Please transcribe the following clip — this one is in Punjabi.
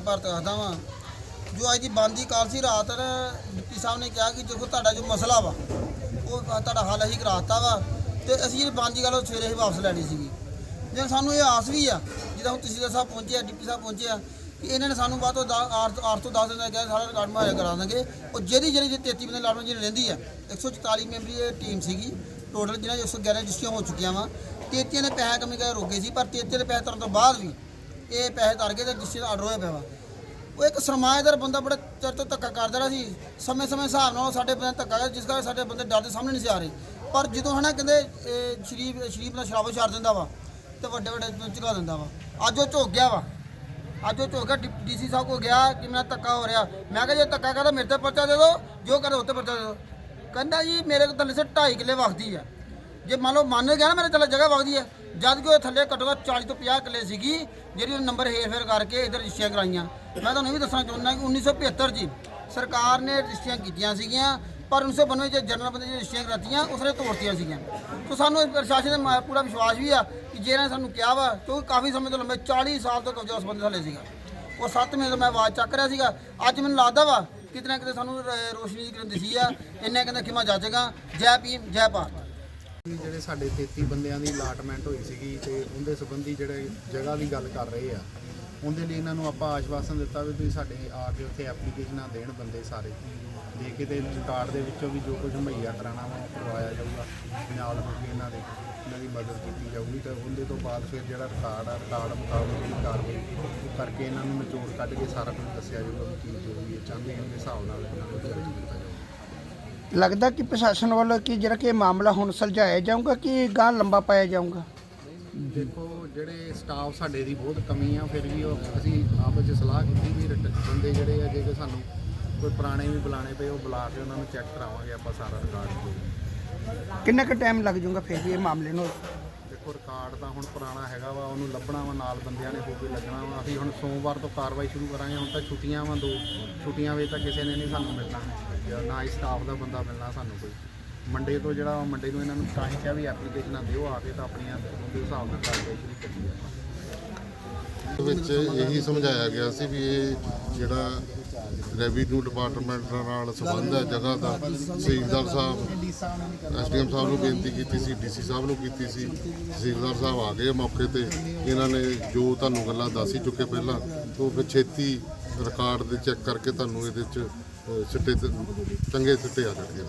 ਭਾਰਤ ਕਰਦਾ ਵਾ। ਜੋ ਅੱਜ ਦੀ ਬੰਦੀ ਕਾਲ ਸੀ, ਰਾਤ ਨੇ ਡਿਪਟੀ ਸਾਹਿਬ ਨੇ ਕਿਹਾ ਕਿ ਦੇਖੋ ਤੁਹਾਡਾ ਜੋ ਮਸਲਾ ਵਾ, ਉਹ ਤੁਹਾਡਾ ਹੱਲ ਅਸੀਂ ਕਰਾਤਾ ਵਾ ਤੇ ਅਸੀਂ ਜਿਹੜੀ ਬੰਦੀ ਗੱਲ ਉਹ ਸਵੇਰੇ ਹੀ ਵਾਪਸ ਲੈਣੀ ਸੀਗੀ। ਜੇ ਸਾਨੂੰ ਇਹ ਆਸ ਵੀ ਆ, ਜਿੱਦਾਂ ਹੁਣ ਤਹਿਸੀਲਦਾਰ ਸਾਹਿਬ ਪਹੁੰਚੇ ਆ, ਡਿਪਟੀ ਸਾਹਿਬ ਪਹੁੰਚੇ ਆ, ਕਿ ਇਹਨਾਂ ਨੇ ਸਾਨੂੰ ਬਾਅਦ ਤੋਂ 8 ਤੋਂ 10 ਦਿਨ ਦਾ ਕਿਹਾ ਸਾਰਾ ਰਿਕਾਰਡ ਮੁਹੱਈਆ ਕਰਾ ਦਾਂਗੇ ਉਹ ਜਿਹੜੀ ਜਿਹੜੀ ਜੇ 33 ਬੰਦੇ ਲਾਟਮੈਂਟ ਜਿਹੜੀ ਰਹਿੰਦੀ ਆ 144 ਮੈਂਬਰੀ ਇਹ ਟੀਮ ਸੀਗੀ, ਟੋਟਲ ਜਿਹਨਾਂ 'ਚ 111 ਰਜਿਸਟਰੀਆਂ ਹੋ ਚੁੱਕੀਆਂ ਵਾ। 33 ਨੇ ਪੈਸਾ ਕਮੀ ਕਰ ਰੋਕੇ ਸੀ, ਪਰ 33 ਦੇ ਪੈਸੇ ਤਰਨ ਤੋਂ ਬਾਅਦ ਵੀ ਇਹ ਪੈਸੇ ਤਰ ਗਏ ਤੇ ਰਜਿਸਟਰੀ ਦਾ ਆਰਡਰ ਹੋਇਆ ਪਿਆ ਵਾ। ਉਹ ਇੱਕ ਸਰਮਾਏਦਾਰ ਬੰਦਾ ਬੜਾ ਚਿਰ ਤੋਂ ਧੱਕਾ ਕਰਦਾ ਰਿਹਾ ਸੀ। ਸਮੇਂ ਸਮੇਂ ਹਿਸਾਬ ਨਾਲ ਸਾਡੇ ਬੰਦੇ ਧੱਕਾ ਕਰ ਜਿਸ ਕਰਕੇ ਸਾਡੇ ਬੰਦੇ ਡਰ ਦੇ ਸਾਹਮਣੇ ਨਹੀਂ ਸੀ ਆ ਰਹੇ। ਪਰ ਜਦੋਂ ਹਨਾ ਕਹਿੰਦੇ, ਇਹ ਸ਼ਰੀਫ ਸ਼ਰੀਫ ਨਾਲ ਸ਼ਰਾਬੋ ਛੱਡ ਦਿੰਦਾ ਵਾ ਤੇ ਵੱਡੇ ਵੱਡੇ ਝੁਕਾ ਦਿੰਦਾ ਵਾ। ਅੱਜ ਉਹ ਝੁਕ ਗਿਆ ਵਾ। ਅੱਜ ਉਹ ਝੁਕ ਗਿਆ। ਡੀਸੀ ਸਾਹਿਬ ਕੋ ਗਿਆ ਕਿ ਮੇਰਾ ਧੱਕਾ ਹੋ ਰਿਹਾ। ਮੈਂ ਕਿਹਾ ਜੇ ਧੱਕਾ ਕਰਦਾ ਮੇਰੇ ਤੇ ਪਰਚਾ ਦੇ ਦਿਓ। ਜੋ ਕਰੇ ਉੱਤੇ ਪਰਚਾ ਦੇ ਦਿਓ। ਕਹਿੰਦਾ ਜੀ, ਮੇਰੇ ਕੋਲ ਥੱਲੇ ਸੇ 2.5 ਕਿੱਲੇ ਵਗਦੀ ਆ। ਜੇ ਮੰਨ ਲਓ ਮੰਨ ਗਿਆ ਨਾ ਮੇਰੇ ਥੱਲੇ ਜਗ੍ਹਾ ਵਗਦੀ ਹੈ, ਜਦ ਕਿ ਉਹ ਥੱਲੇ ਘੱਟੋ ਘੱਟ 40 ਤੋਂ 50 ਕਿੱਲੇ ਸੀਗੀ, ਜਿਹੜੀ ਉਹ ਨੰਬਰ ਹੇਰ ਫੇਰ ਕਰਕੇ ਇਧਰ ਰਜਿਸਟਰੀਆਂ ਕਰਾਈਆਂ। ਮੈਂ ਤੁਹਾਨੂੰ ਇਹ ਵੀ ਦੱਸਣਾ ਚਾਹੁੰਦਾ ਕਿ 1975 ਜੀ ਸਰਕਾਰ ਨੇ ਰਜਿਸਟਰੀਆਂ ਕੀਤੀਆਂ ਸੀਗੀਆਂ, ਪਰ 1992 ਚ ਜਨਰਲ ਬੰਦੇ ਜਿਹੜੀ ਰਜਿਸਟਰੀਆਂ ਕਰਾਤੀਆਂ, ਉਸਨੇ ਤੋੜਤੀਆਂ ਸੀਗੀਆਂ। ਸੋ ਸਾਨੂੰ ਪ੍ਰਸ਼ਾਸਨ ਦਾ ਪੂਰਾ ਵਿਸ਼ਵਾਸ ਵੀ ਆ ਕਿ ਜੇ ਇਹਨਾਂ ਨੇ ਸਾਨੂੰ ਕਿਹਾ ਵਾ, ਕਿਉਂਕਿ ਕਾਫੀ ਸਮੇਂ ਤੋਂ ਲੰਬੇ 40 ਸਾਲ ਤੋਂ ਕਬਜ਼ਾ ਉਸ ਬੰਦੇ ਥੱਲੇ ਸੀਗਾ। ਉਹ 7 ਮਹੀਨੇ ਤੋਂ ਮੈਂ ਆਵਾਜ਼ ਚੱਕ ਰਿਹਾ ਸੀਗਾ। ਅੱਜ ਮੈਨੂੰ ਲੱਗਦਾ ਵਾ ਕਿਤੇ ਨਾ ਕਿਤੇ ਸਾਨੂੰ ਰ- ਰੋਸ਼ਨੀ ਦੀ ਕਿਰਨ ਦਿਸੀ ਆ, ਇੰਨੇ ਕਹਿੰਦੇ ਖਿਮਾ ਜਾਚੇਗਾ, ਜੈ ਭੀਮ, ਜੈ ਭਾਰਤ। ਜਿਹੜੇ ਸਾਡੇ 33 ਬੰਦਿਆਂ ਦੀ ਅਲਾਟਮੈਂਟ ਹੋਈ ਸੀਗੀ ਤੇ ਉਹਦੇ ਸੰਬੰਧੀ ਜਿਹੜੇ ਜਗ੍ਹਾ ਦੀ ਗੱਲ ਕਰ ਰਹੇ ਆ, ਉਹਦੇ ਲਈ ਇਹਨਾਂ ਨੂੰ ਆਪਾਂ ਆਸ਼ਵਾਸਨ ਦਿੱਤਾ ਵੀ ਤੁਸੀਂ ਸਾਡੇ ਆ ਕੇ ਉੱਥੇ ਐਪਲੀਕੇਸ਼ਨਾਂ ਦੇਣ ਬੰਦੇ ਸਾਰੇ। ਦੇ ਕੇ ਤੇ ਰਿਕਾਰਡ ਦੇ ਵਿੱਚੋਂ ਵੀ ਜੋ ਕੁਝ ਮੁਹੱਈਆ ਕਰਾਉਣਾ ਵਾ, ਉਹ ਕਰਵਾਇਆ ਜਾਊਗਾ। ਨਾਲ ਹੋ ਕੇ ਇਹਨਾਂ ਦੇ ਇਹਨਾਂ ਦੀ ਮਦਦ ਕੀਤੀ ਜਾਊਗੀ ਤੇ ਉਹਦੇ ਤੋਂ ਬਾਅਦ ਫਿਰ ਜਿਹੜਾ ਰਿਕਾਰਡ ਆ ਰਿਕਾਰਡ ਮੁਤਾਬਕ ਦੀ ਕਾਰਵਾਈ ਉਹ ਕਰਕੇ ਇਹਨਾਂ ਨੂੰ ਨਿਚੋੜ ਕੱਢ ਕੇ ਸਾਰਾ ਕੁਝ ਦੱਸਿਆ ਜਾਊਗਾ ਵੀ ਕੀ ਜੋ ਵੀ ਇਹ ਚਾਹੁੰਦੇ ਹਨ ਦੇ ਹਿਸਾਬ ਨਾਲ ਇਹਨਾਂ ਨੂੰ ਜੱਜ ਜਾਊਗਾ। ਲੱਗਦਾ ਕਿ ਪ੍ਰਸ਼ਾਸਨ ਵੱਲੋਂ ਕਿ ਜਿਹੜਾ ਕਿ ਇਹ ਮਾਮਲਾ ਹੁਣ ਸੁਲਝਾਇਆ ਜਾਊਗਾ ਕਿ ਗਾਂ ਲੰਬਾ ਪਾਇਆ ਜਾਊਗਾ? ਦੇਖੋ ਜਿਹੜੇ ਸਟਾਫ ਸਾਡੇ ਦੀ ਬਹੁਤ ਕਮੀ ਆ ਫਿਰ ਵੀ ਉਹ ਅਸੀਂ ਆਪਸ ਵਿੱਚ ਸਲਾਹ ਕੀਤੀ ਵੀ ਰਿਟ- ਬੰਦੇ ਜਿਹੜੇ ਆ ਜੇ ਕਿ ਸਾਨੂੰ ਕੋਈ ਪੁਰਾਣੇ ਵੀ ਬੁਲਾਣੇ ਪਏ ਉਹ ਬੁਲਾ ਕੇ ਉਹਨਾਂ ਨੂੰ ਚੈੱਕ ਕਰਾਵਾਂਗੇ ਆਪਾਂ ਸਾਰਾ ਰਿਕਾਰਡ। ਕਿੰਨਾ ਕੁ ਟਾਈਮ ਲੱਗ ਜਾਊਗਾ ਫਿਰ ਵੀ ਇਹ ਮਾਮਲੇ ਨੂੰ? ਦੇਖੋ ਰਿਕਾਰਡ ਤਾਂ ਹੁਣ ਪੁਰਾਣਾ ਹੈਗਾ ਵਾ, ਉਹਨੂੰ ਲੱਭਣਾ ਵਾ, ਨਾਲ ਬੰਦਿਆਂ ਨੇ ਹੋ ਕੇ ਲੱਗਣਾ ਵਾ। ਅਸੀਂ ਹੁਣ ਸੋਮਵਾਰ ਤੋਂ ਕਾਰਵਾਈ ਸ਼ੁਰੂ ਕਰਾਂਗੇ, ਹੁਣ ਤਾਂ ਛੁੱਟੀਆਂ ਵਾ ਦੋ, ਛੁੱਟੀਆਂ ਵੇ ਤਾਂ ਕਿਸੇ ਨੇ ਨਹੀਂ ਸਾਨੂੰ ਮਿਲਣਾ। ਨਾ ਹੀ ਸਟਾਫ ਦਾ ਬੰਦਾ ਮਿਲਣਾ ਸਾਨੂੰ ਕੋਈ। ਮੰਡੇ ਤੋਂ ਜਿਹੜਾ ਮੰਡੇ ਨੂੰ ਇਹਨਾਂ ਨੂੰ ਤਾਂ ਹੀ ਕਿਹਾ ਵੀ ਐਪਲੀਕੇਸ਼ਨਾਂ ਦਿਓ, ਆ ਕੇ ਤਾਂ ਆਪਣੀਆਂ ਉਹਦੇ ਹਿਸਾਬ ਨਾਲ ਕਾਰਵਾਈ ਸ਼ੁਰੂ ਕਰੀ ਜਾਵੇ ਵਿੱਚ ਇਹੀ ਸਮਝਾਇਆ ਗਿਆ ਸੀ ਵੀ ਇਹ ਜਿਹੜਾ ਰੈਵਨਿਊ ਡਿਪਾਰਟਮੈਂਟ ਨਾਲ ਸੰਬੰਧ ਹੈ, ਜਗ੍ਹਾ ਦਾ। ਤਹਿਸੀਲਦਾਰ ਸਾਹਿਬ, ਐਸਡੀਐਮ ਸਾਹਿਬ ਨੂੰ ਬੇਨਤੀ ਕੀਤੀ ਸੀ, ਡੀਸੀ ਸਾਹਿਬ ਨੂੰ ਕੀਤੀ ਸੀ। ਤਹਿਸੀਲਦਾਰ ਸਾਹਿਬ ਆ ਗਏ ਮੌਕੇ ਤੇ। ਇਹਨਾਂ ਨੇ ਜੋ ਤੁਹਾਨੂੰ ਗੱਲਾਂ ਦੱਸ ਹੀ ਚੁੱਕੇ ਪਹਿਲਾਂ, ਤੋਂ ਫਿਰ ਛੇਤੀ ਰਿਕਾਰਡ ਦੇ ਚੈੱਕ ਕਰਕੇ ਤੁਹਾਨੂੰ ਇਹਦੇ ਚ ਸਿੱਟੇ ਤੇ, ਚੰਗੇ ਸਿੱਟੇ ਆ ਜਾਣਗੇ।